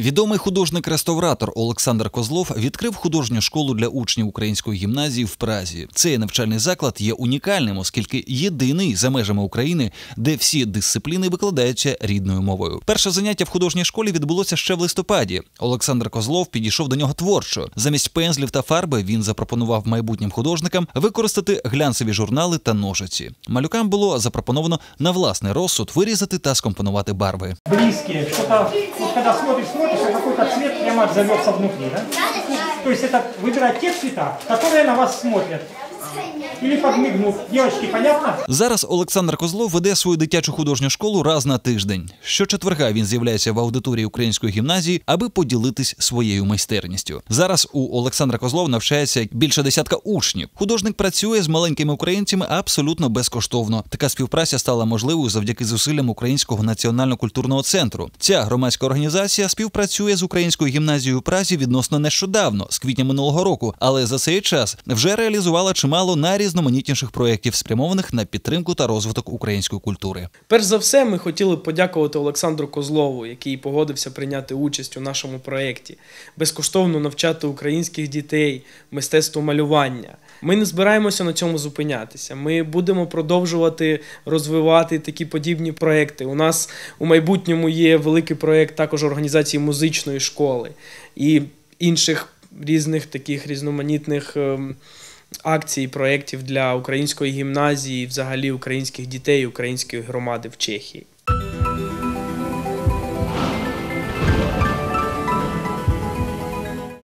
Відомий художник-реставратор Олександр Козлов відкрив художню школу для учнів української гімназії в Празі. Цей навчальний заклад є унікальним, оскільки єдиний за межами України, де всі дисципліни викладаються рідною мовою. Перше заняття в художній школі відбулося ще в листопаді. Олександр Козлов підійшов до нього творчо. Замість пензлів та фарби він запропонував майбутнім художникам використати глянцеві журнали та ножиці. Малюкам було запропоновано на власний розсуд вирізати та скомпонувати барви. близкие, что-то, вот когда смотришь, смотришь, а какой-то цвет прямо отзовется внутри, да? То есть это выбирать те цвета, которые на вас смотрят. Девочки, понятно? Зараз Олександр Козлов веде свою дитячу художню школу раз на тиждень. Щочетверга він з'являється в аудиторії української гімназії, аби поділитись своєю майстерністю. Зараз у Олександра Козлов навчається більше десятка учнів. Художник працює з маленькими українцями абсолютно безкоштовно. Така співпраця стала можливою завдяки зусиллям Українського національно-культурного центру. Ця громадська організація співпрацює з українською гімназією у Празі відносно нещодавно, з квітня минулого року, але за цей час вже реалізувала чимало найрізноманітніших проєктів, спрямованих на підтримку та розвиток української культури. Перш за все, ми хотіли подякувати Олександру Козлову, який погодився прийняти участь у нашому проєкті, безкоштовно навчати українських дітей мистецтву малювання. Ми не збираємося на цьому зупинятися. Ми будемо продовжувати розвивати такі подібні проекти. У нас у майбутньому є великий проєкт також організації музичної школи і інших різних таких різноманітних. Акцій, проєктів для української гімназії, взагалі українських дітей, української громади в Чехії.